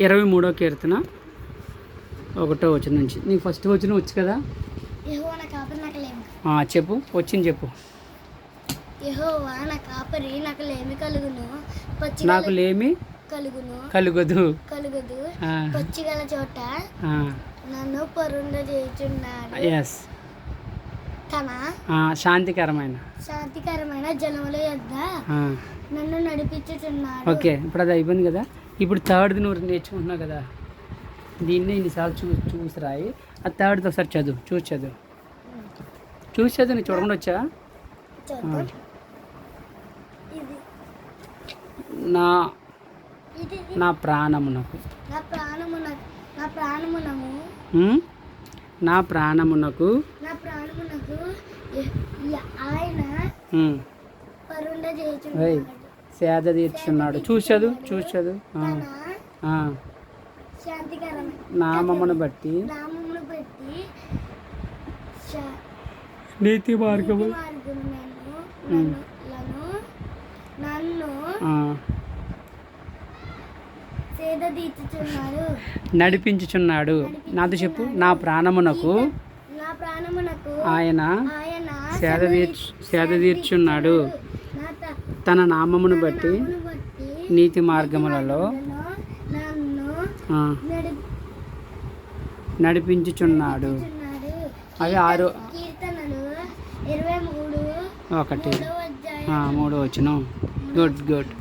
ఇరవై మూడో కీర్తన ఒకటో వచ్చిన నుంచి. నీకు ఫస్ట్ వచ్చిన వచ్చు కదా? చెప్పు వచ్చింది చెప్పు. నాకు లేమి కలుగును? పచ్చి నాకు లేమి కలుగును? కలుగదు. కలుగుదు. ఆ, పచ్చి గల చోట నన్ను పరుండ చేయుచున్నాడు ఎస్ తన ఆ, శాంతికరమైన. శాంతికరమైన యొద్ద ఆ, నన్ను నడిపించుచున్నాడు. ఓకే ఇప్పుడు అది అయిపోయింది కదా. ఇప్పుడు థర్డ్ది నువ్వు నేర్చుకుంటున్నావు కదా. దీన్నే ఇన్నిసార్లు చూ చూసి రాయి ఆ థర్డ్ది ఒకసారి చదువు చూసి చదువు. చూసి చదువు నీకు చూడకుండా వచ్చా? నా నా ప్రాణమునకు నా ప్రాణమున నా ప్రాణమునము ఉమ్? నా ప్రాణమునకు నా ప్రాణమునకు సేద తీర్చున్నాడు చూసి చదువు చూసి చదువు ఆ, తన ఆ. శాంతికరమైన నామమును బట్టి. నీతి మార్గము. నడిపించుచున్నాడు. నాతో చెప్పు నా ప్రాణమునకు ఆయన సేద తీర్చు సేద తీర్చున్నాడు. తన నామమును బట్టి నీతి మార్గములలో నడిపించుచున్నాడు. అవి ఆరు ఒకటి. మూడు వచ్చిన గుడ్ గుడ్.